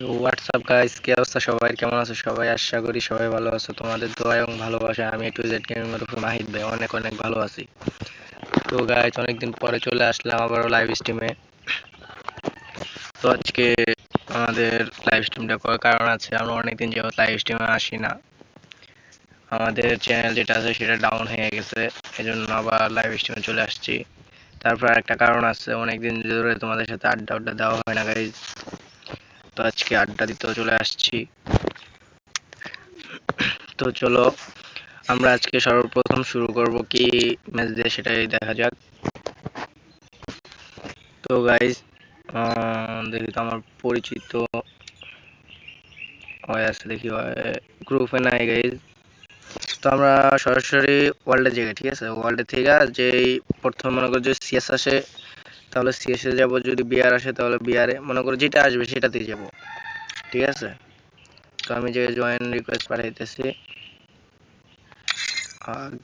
WhatsApp guys কি অবস্থা সবাই? কেমন আছো সবাই? আশা করি সবাই ভালো আছো। তোমাদের দোয়া এবং ভালোবাসা আমি একটু জেড গেমিং এর মাহিদ ভাই, অনেক অনেক ভালো আছি। তো গাইস অনেকদিন পরে চলে আসলাম আবারও লাইভ স্ট্রিমে তো আজকে আমাদের লাইভ স্ট্রিমটা করার কারণ আছে, আমরা অনেকদিন যাবত লাইভ স্ট্রিমে আসি না। আমাদের চ্যানেল যেটা আছে, সেটা ডাউন হয়ে গেছে। এজন্য আবার লাইভ স্ট্রিমে চলে আসছি। তারপর একটা কারণ আছে, অনেকদিন ধরে তোমাদের সাথে আড্ডা আড্ডা দেওয়া হয় না গাইজ আজকে আড্ডা দিতেও চলে আসছি। তো চলো, আমরা আজকে সর্বপ্রথম শুরু করব কি ম্যাচ দিয়ে সেটাই দেখা যাক। তো গাইজ দেখি তো আমার পরিচিত হয়ে আছে দেখি গ্রুপে নাই গাইজ তো আমরা সরাসরি ওয়ার্ল্ডে জায়গায়, ঠিক আছে? ওয়ার্ল্ডে থেকে যেই প্রথম মনে করো যে সিএস আসে তাহলে সিএসে যাব, যদি বিআর আসে তাহলে বিআরে মনে করো যেটা আসবে সেটাতেই যাব। ঠিক আছে? তো আমি যে জয়েন রিকোয়েস্ট পাঠাইতেছি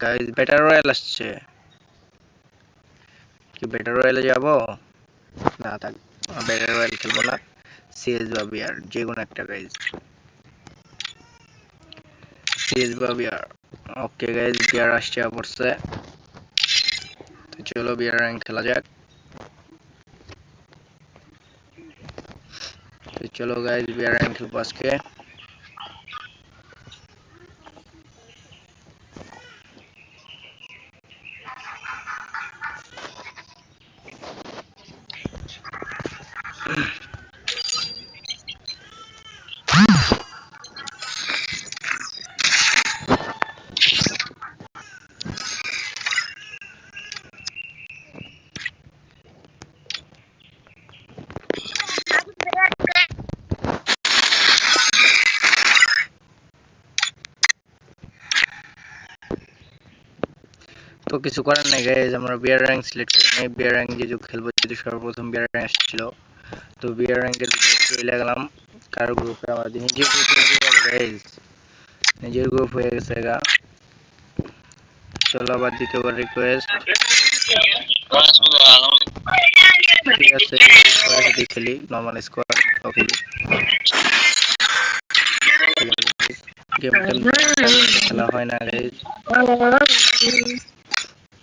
গাইজ বেটার রয়্যাল আসছে। কি বেটার রয়্যালে যাব? না, থাক বেটার রয়্যাল খেলব না। সিএস বা বিআর যে কোনো একটা গাইজ সিএস বা বিআর ওকে গাইজ বিআর আসছে পড়ছে তো চলো বিআর র্যাঙ্ক খেলা যাক। তো চলো গাইজ বিআর র্যাঙ্ক খেলব আজকে তো কিছু করার নাই গাইজ আমরা বিয়ার র্যাঙ্ক সিলেক্ট করে নিই। বিয়ার র্যাঙ্ক যেহেতু খেলব, যেহেতু সর্বপ্রথম বিয়ার র্যাঙ্ক আসছিল, তো বিয়ার র্যাঙ্কের চলে গেলাম। কারও গ্রুপে আমাদের নিজের গ্রুপ হয়ে গেছে গাইজ নিজের গ্রুপ হয়ে গেছে গা। চলো আবার দ্বিতীয়বার রিকোয়েস্ট ঠিক আছে খেলি নর্মাল স্কোয়াড খেলি গেম খেলা হয় না গাইজ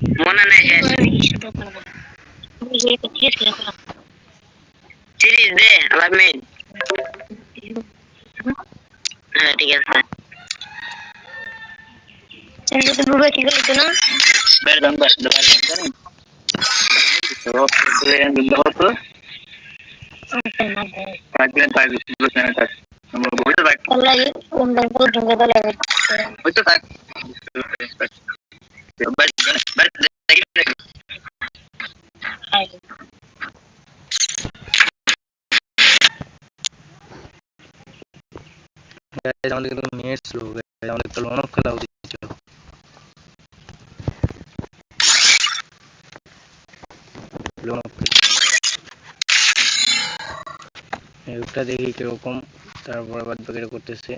मोना नजैस सीरीज़ दे अलामेड হ্যাঁ ঠিক আছে चलिए तो बुबा की गली ना बैठ दम बस दबा दम तो तो एंड बहुत तो पाकिस्तान पाकिस्तान बस ना था हम लोग बहुत बात अल्लाह ये उन लोगों को ढंग का लगा वो तो बात बस গাইজ আমাদের কিন্তু নেট স্লো গাইজ আমাদের তো লন অফ খেলা উচিত ছিল একটা দেখি কীরকম তারপর বাদ বাকিটা করতেছে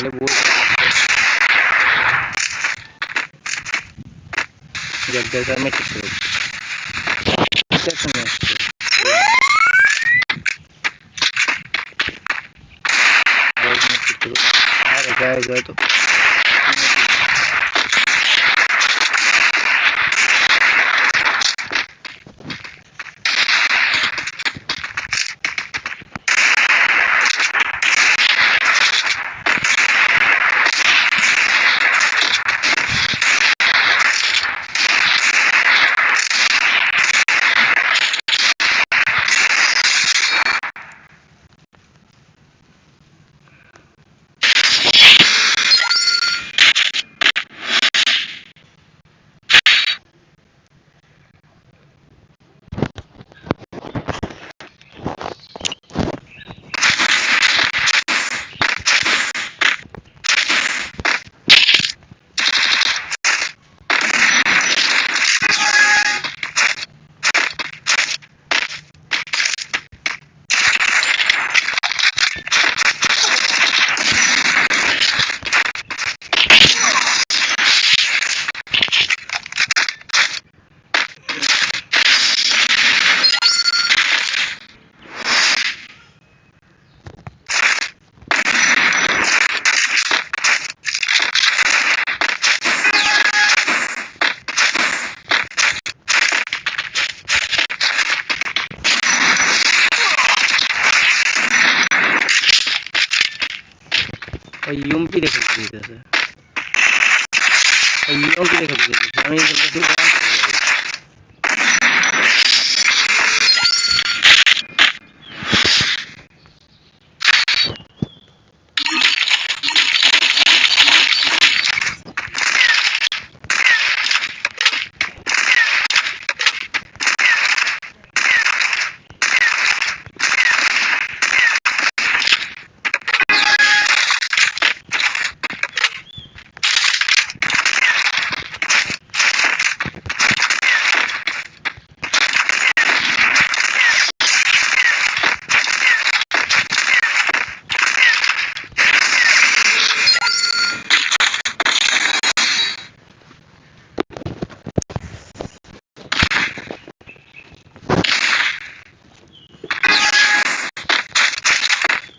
पहले वो जब जगह में टिक तो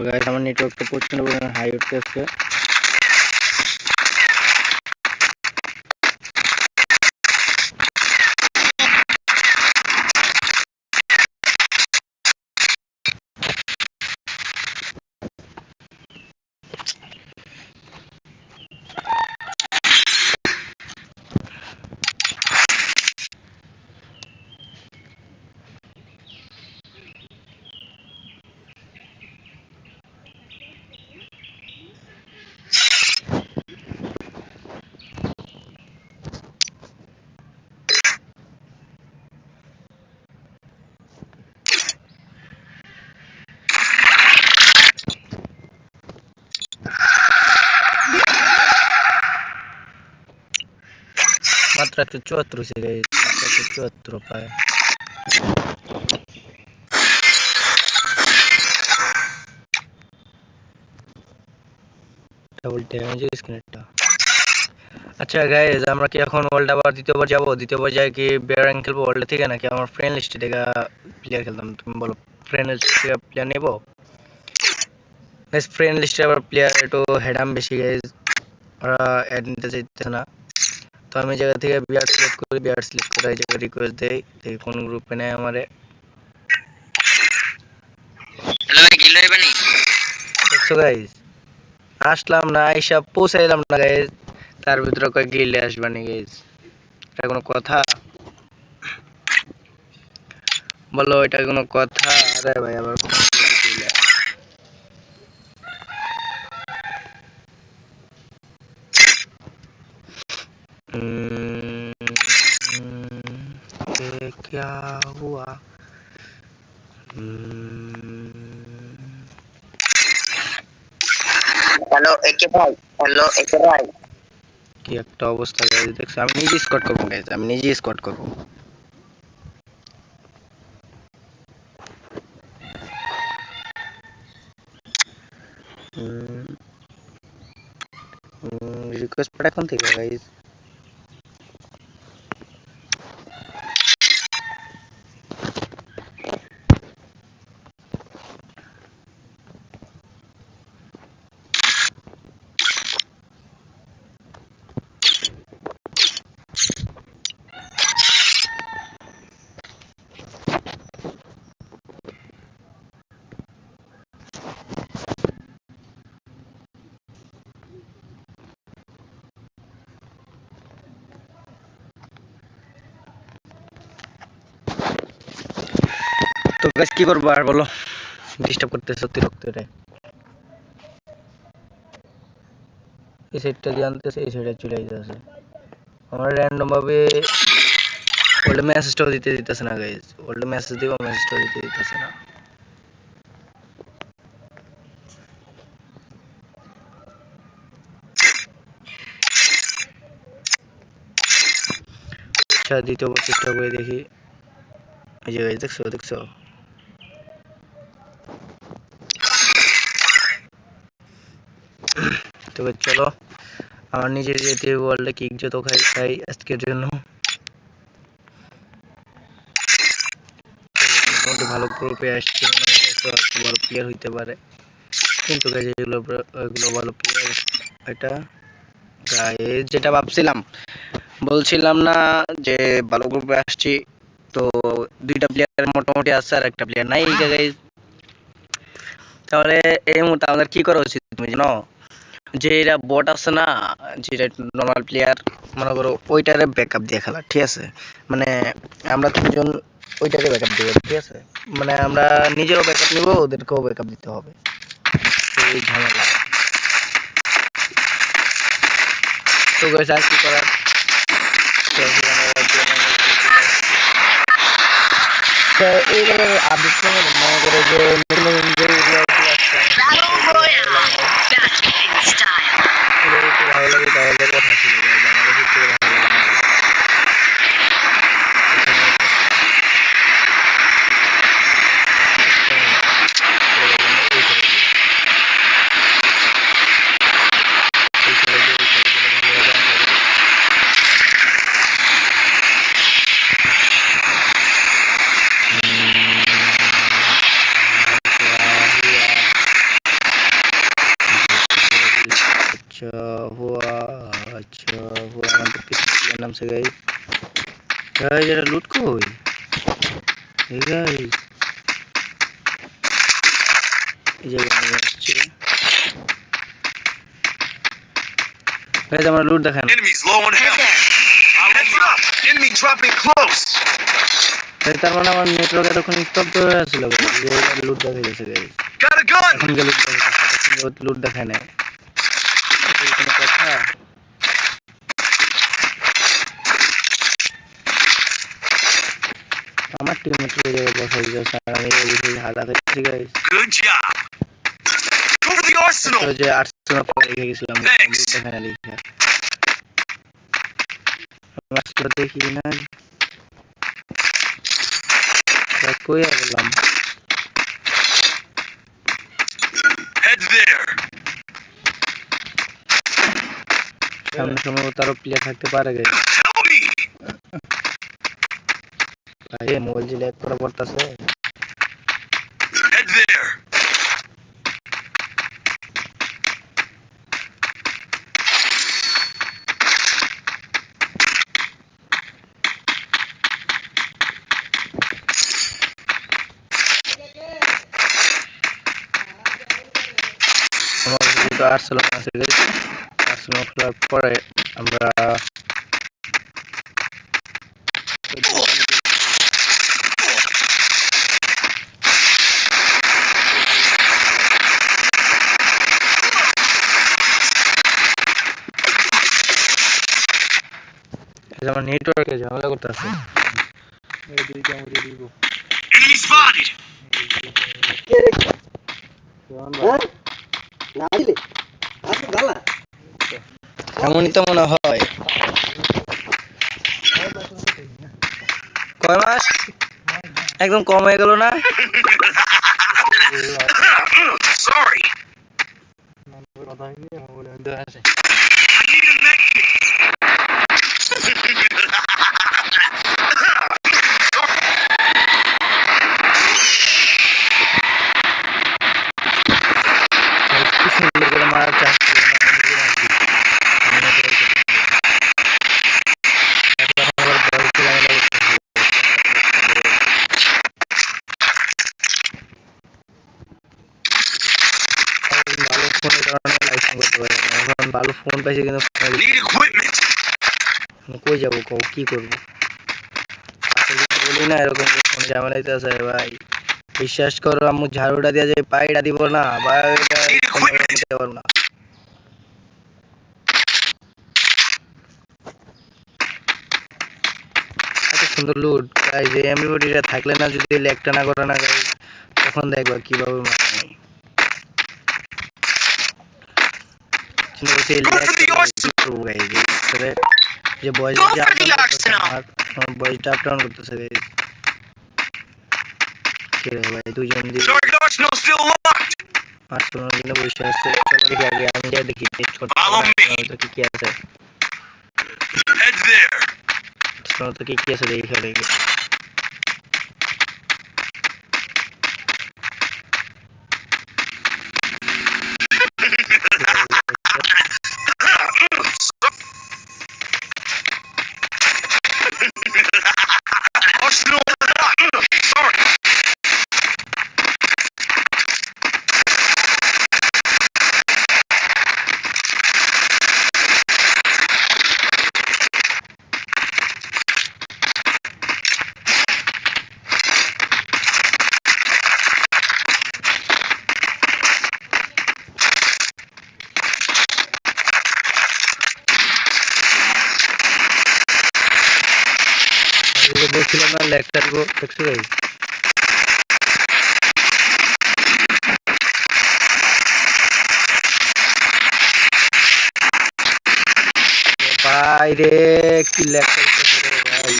তো গাইস আমার নেটওয়ার্কটা প্রচণ্ড পরিমাণে হাই উঠতে আসছে মাত্র একশো চুয়াত্তর হয়েছে একশো চুয়াত্তর প্রায় ডাবল ড্যামেজ স্ক্রিনেরটা আচ্ছা গাইজ আমরা কি এখন ওয়ার্ল্ড আবার দ্বিতীয়বার যাব? দ্বিতীয়বার যাই কি বেয়ারিং খেলব ওয়ার্ল্ড থেকে নাকি? আমার ফ্রেন্ড লিস্টে থেকে প্লেয়ার খেলতাম। তুমি বলো ফ্রেন্ড লিস্ট থেকে প্লেয়ার নেব? গাইজ ফ্রেন্ড লিস্টে আবার প্লেয়ার একটু হেডাম বেশি গাইজ ওরা অ্যাড নিতে চাইতেছে না। তো আমি জায়গা থেকে বিয়ার সিলেক্ট করি বিয়ার সিলেক্ট করে এই জায়গায় রিকোয়েস্ট দেই দেখি কোন গ্রুপে নেয় আমারে। হ্যালো ভাই গিল হইবে নি দেখছ গাইজ আসলাম না আইসা পৌঁছাইলাম না গাইজ তার ভিতরে কয় গিলে আসবানি গাইজ এটা কোনো কথা? বলো এটা কোনো কথা? আরে ভাই আবার क्या हुआ हम्म, হ্যালো একে ভাই হ্যালো একে ভাই কি একটা অবস্থা গাইজ দেখছো আমি নিজে স্কট করবো গাইজ আমি নিজে স্কট করবো রিকোয়েস্ট পাঠা কোন থেকে গাইজ তো গাইজ কি করব আর বলো? ডিস্টার্ব করতেছে অতিরিক্ত রে এই সাইডটা দিয়ে আনতেছে, এই সাইডে চলে যাইতেছে। আমার র্যান্ডম ভাবে ওল্ড মেসেজটাও দিতে দিতেছে না গাইজ ওল্ড মেসেজ দিব মেসেজটাও দিতে দিতেছে না। আচ্ছা দ্বিতীয়বার চেষ্টা করে দেখি। এই যে গাইজ দেখছ দেখছ? তবে চলো, আমার নিজের যেতে ওয়ার্ল্ডে কিক যত খাই খাই আজকের জন্য ভালো গ্রুপে আসছে ভালো প্লেয়ার হইতে পারে। কিন্তু এগুলো ভালো প্লেয়ার এটা যেটা ভাবছিলাম, বলছিলাম না যে ভালো গ্রুপে আসছি, তো দুইটা প্লেয়ার মোটামুটি আছে আর একটা প্লেয়ার নাই গাইজ তাহলে এই মুহূর্তে আমাদের কি করা উচিত তুমি জানো? যে এরা বট আছে না, যেটা নর্মাল প্লেয়ার মনে করো ওইটারে ব্যাকআপ দিয়ে খেলা, ঠিক আছে? মানে আমরা তিনজন ওইটারে ব্যাকআপ দেবো ঠিক আছে? মানে আমরা নিজেরও ব্যাকআপ নিব, ওদেরকেও ব্যাকআপ দিতে হবে। এই ঝামেলা। তো গাইস আর কি করার? তো আপডেট মনে করে যে দেখান Enemies low on health. Heads up! Enemy dropping close. Guys তার মানে আমার নেটওয়ার্ক এতক্ষণ স্তব্ধ হয়ে যে লুট দেখা গেছে! এখন লুট দেখা লুট দেখায় নাই এটা কি কোনো কথা আমার টিমমেট এই জায়গায় বসে গেছে আর আমি এই বিষয়ে হাত দেখাচ্ছি guys Good job. Go to the arsenal. তো যে আর্সেনাল পরে রেখে গেছিলাম Thanks. লুট দেখায় না লিখে ম্যাচটা দেখি না কই গেলাম Head there. সামনে সম্ভবত আরও প্লেয়ার থাকতে পারে গাইস Tell me. ভাই মোবাইল যে ল্যাগ করা পড়তাছে Head there. আমার খেলার পরে আমরা এই যে আমার নেটওয়ার্কে ঝামেলা করতেছে Enemy spotted. কেমন এমনই তো মনে হয়। কয় মাস? একদম কম হয়ে গেল না. I need a medkit. কি সুন্দর করে মারার চান্স ভালো ফোনের কারণে করতে পারি না। এখন ভালো ফোন পাইছি কিন্তু. আমি কই যাব কও কি করব? বলি না এরকম ফোনে দিতেছে ভাই। বিশ্বাস করো আম্মু ঝাড়ুটা দিয়ে যে পাইটা দিব না বা দিতে পারব না। এত সুন্দর লুট এমবিবডিটা থাকলে না যদি লেগটা না করে না তখন দেখবা কীভাবে মানে চিন্তা করছি এই Go for the lag টা arsenal! কি করব guys, এই ভিতরে যে বয়স Go যে for up the down করতেছে arsenal! আমার আমার বয়সটা আপ ডাউন করতেছে guys কি রে ভাই দুজন দিয়ে Target arsenal still locked. Arsenal কিনে বসে আছে চলো দেখি বলছিলাম না লেকচার দিব দেখছ ভাই ভাই রে কি লেগটা দিতেছে রে ভাই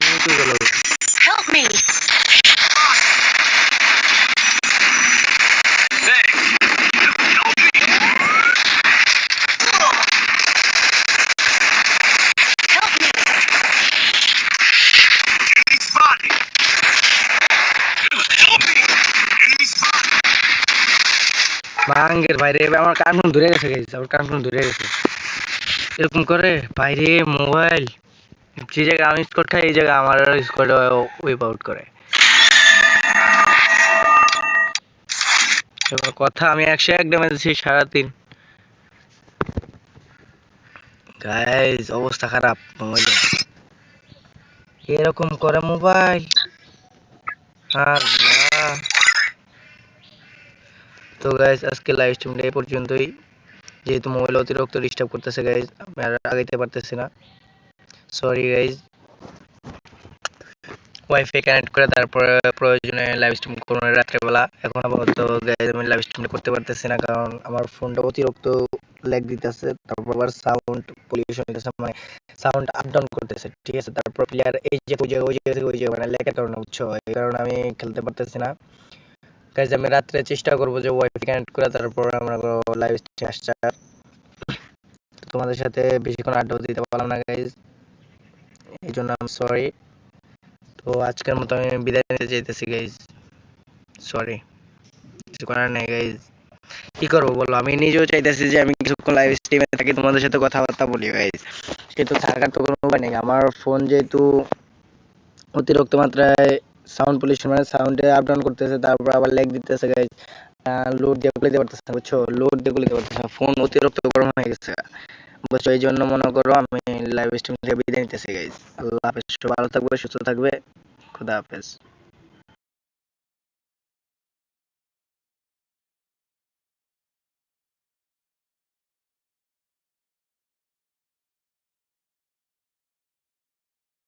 নিয়ে তো গেল Help me! Hey. Help me. Help me! Enemy spotted. Help me. Enemy spotted. ভাঙ্গের বাইরে আমার কান ফোন ধরে গেছে গাইস আমার কান ফোন ধরে গেছে। এরকম করে বাইরে মোবাইল যে জায়গায় আমি স্কোর খাই, এই জায়গায় আমার স্কোর ওয়েব আউট করে। এবার কথা আমি একশো এক ড্যামেজ আছি সাড়ে তিন গাইস অবস্থা খারাপ মোবাইল এরকম করে মোবাইল না। তো গাইজ আজকে লাইভ স্ট্রিমটা এই পর্যন্তই। যেহেতু মোবাইল অতিরিক্ত ডিস্টার্ব করতেছে গাইজ আমি আর আগাইতে পারতেছি না। সরি গাইজ ওয়াইফাই কানেক্ট করে তারপরে প্রয়োজনে লাইভ স্ট্রিম করব রাত্রেবেলা। এখন আপাতত গাইজ আমি লাইভ স্ট্রিমটা করতে পারতেছি না কারণ আমার ফোনটা অতিরিক্ত ল্যাগ দিতেছে। তারপর আবার সাউন্ড পলিউশন হইতেছে মানে সাউন্ড আপ ডাউন করতেছে, ঠিক আছে? তারপর প্লেয়ার এই যে, ওই জায়গায় ওই থেকে ওই জায়গায় মানে ল্যাগের কারণে উৎস এই কারণে আমি খেলতে পারতেছি না। গাইজ আমি রাত্রে চেষ্টা করব যে ওয়াইফাই কানেক্ট করে তারপর আমরা লাইভ স্ট্রিম আসার তোমাদের সাথে বেশিক্ষণ আড্ডা দিতে পারলাম না গাইজ এই জন্য আমি সরি তো আজকের মতো আমি বিদায় নিতে চাইতেছি গাইজ সরি কিছু করার নেই গাইজ কি করব বলো? আমি নিজেও চাইতেছি যে আমি কিছুক্ষণ লাইভ স্ট্রিমে থাকি, তোমাদের সাথে কথাবার্তা বলি গাইজ কিন্তু থাকার তো কোনো উপায় নেই। আমার ফোন যেহেতু অতিরিক্ত মাত্রায় সাউন্ড পলিউশন মানে সাউন্ডে আপ ডাউন করতেছে, তারপর আবার লেগ দিতেছে গাইজ লোড দিয়ে গুলিতে পারতেছে না, বুঝছ? লোড দিয়ে গুলিতে পারতেছে না ফোন অতিরিক্ত গরম হয়ে গেছে। বুঝছ? এই জন্য মনে করো আমি লাইভ স্ট্রিম থেকে বিদায় নিতেছি গাইজ আল্লাহ হাফেজ ভালো থাকবে, সুস্থ থাকবে, খুদা হাফেজ।